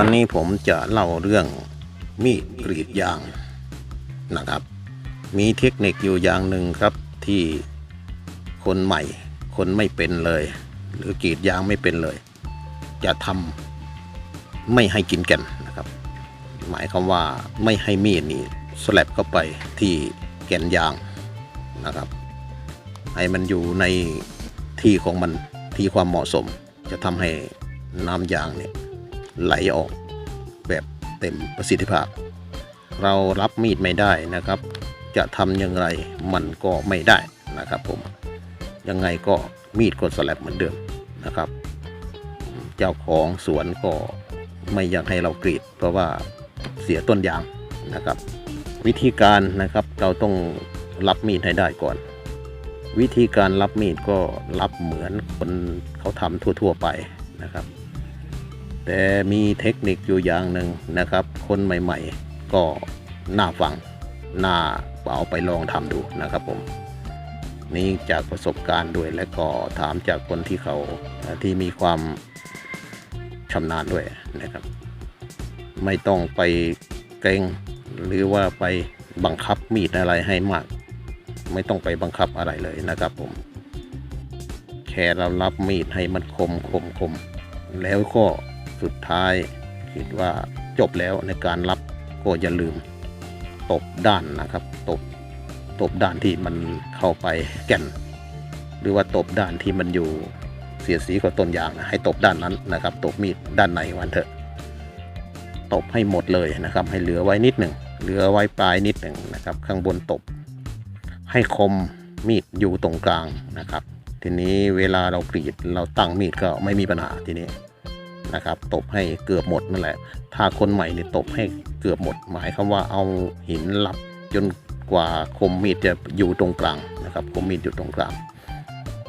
วันนี้ผมจะเล่าเรื่องมีดกรีดยางนะครับ มีเทคนิคอยู่อย่างหนึ่งครับที่คนใหม่ คนไม่เป็นเลย หรือกรีดยางไม่เป็นเลย จะทำไม่ให้กินแก่นนะครับ หมายความว่าไม่ให้มีดนี่สลับเข้าไปที่แก่นยางนะครับ ให้มันอยู่ในที่ของมันที่ความเหมาะสม จะทำให้น้ำยางเนี่ย ไหลออกแบบเต็มประสิทธิภาพ เรารับมีดไม่ได้นะครับ จะทำอย่างไรมันก็ไม่ได้นะครับผมยังไงก็มีดก็สลับเหมือนเดิมนะครับ เจ้าของสวนก็ไม่อยากให้เรากรีด เพราะว่าเสียต้นยางนะครับ วิธีการนะครับเราต้องรับมีดให้ได้ก่อน วิธีการรับมีดก็รับเหมือนคนเขาทำทั่ว ๆ ไปนะครับ แต่มีเทคนิคอยู่อย่างหนึ่งนะครับ คนใหม่ๆ ก็น่าฟังน่าเอาไปลองทำดูนะครับผมนี่จากประสบการณ์ด้วยและก็ถามจากคนที่เขาที่มีความชำนาญด้วยนะครับ ไม่ต้องไปเกรงหรือว่าไปบังคับมีดอะไรให้มาก ไม่ต้องไปบังคับอะไรเลยนะครับผม แค่เรารับมีดให้มันคมคมคมแล้วก็ สุดท้ายคิดว่าจบแล้วในการรับก็อย่าลืมตบด้านนะครับ ตบตบด้านที่มันเข้าไปแก่น หรือว่าตบด้านที่มันอยู่เสียดสีกับต้นยางนะให้ตบด้านนั้นนะครับ ตบมีดด้านในวันเถอะ ตบให้หมดเลยนะครับ ให้เหลือไว้นิดหนึ่งเหลือไว้ปลายนิดหนึ่งนะครับ ข้างบนตบ ให้คมมีดอยู่ตรงกลางนะครับ ทีนี้เวลาเรากรีดเราตั้งมีดก็ไม่มีปัญหาทีนี้ นะครับตบให้เกือบหมดนั่นแหละ ถ้าคนใหม่เนี่ยตบให้เกือบหมด หมายควาว่าเอาหินรับจนกว่าคมมีดจะอยู่ตรงกลางนะครับคมมีดอยู่ตรงกลาง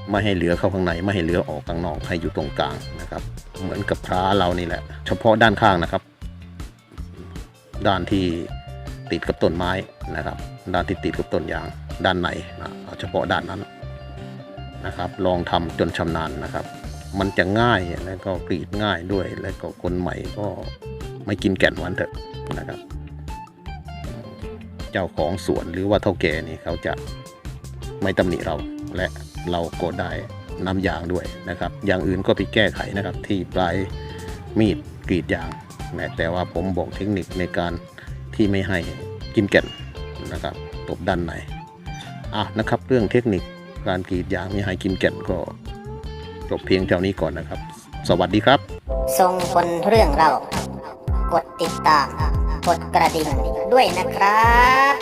ไม่ให้เหลือเข้าข้างในไม่ให้เหลือออกข้างนอกให้อยู่ตรงกลางนะครับ เหมือนกับพระเรานี่แหละ เฉพาะด้านข้างนะครับ ด้านที่ติดกับต้นไม้นะครับ ด้านที่ติดกับต้นยาง ด้านในนะเอาเฉพาะด้านนั้นนะครับ ลองทำจนชำนาญนะครับ มันจะง่ายแล้วก็กรีดง่ายด้วย แล้วก็คนใหม่ก็ไม่กินแก่นวันเถอะนะครับ เจ้าของสวนหรือว่าเท่าแก่นี่เขาจะไม่ตำหนิเราและเราก็ได้น้ำยางด้วยนะครับ อย่างอื่นก็ไปแก้ไขนะครับ ที่ปลายมีดกรีดยางนะแต่ว่าผมบอกเทคนิคในการที่ไม่ให้กินแก่นนะครับตบด้านในอะนะครับ เรื่องเทคนิคการกรีดยางไม่ให้กินแก่นก็ จบเพียงเท่านี้ก่อนนะครับ สวัสดีครับ ทรงคนเรื่องเรา กดติดตาม กดกระดิ่งด้วยนะครับ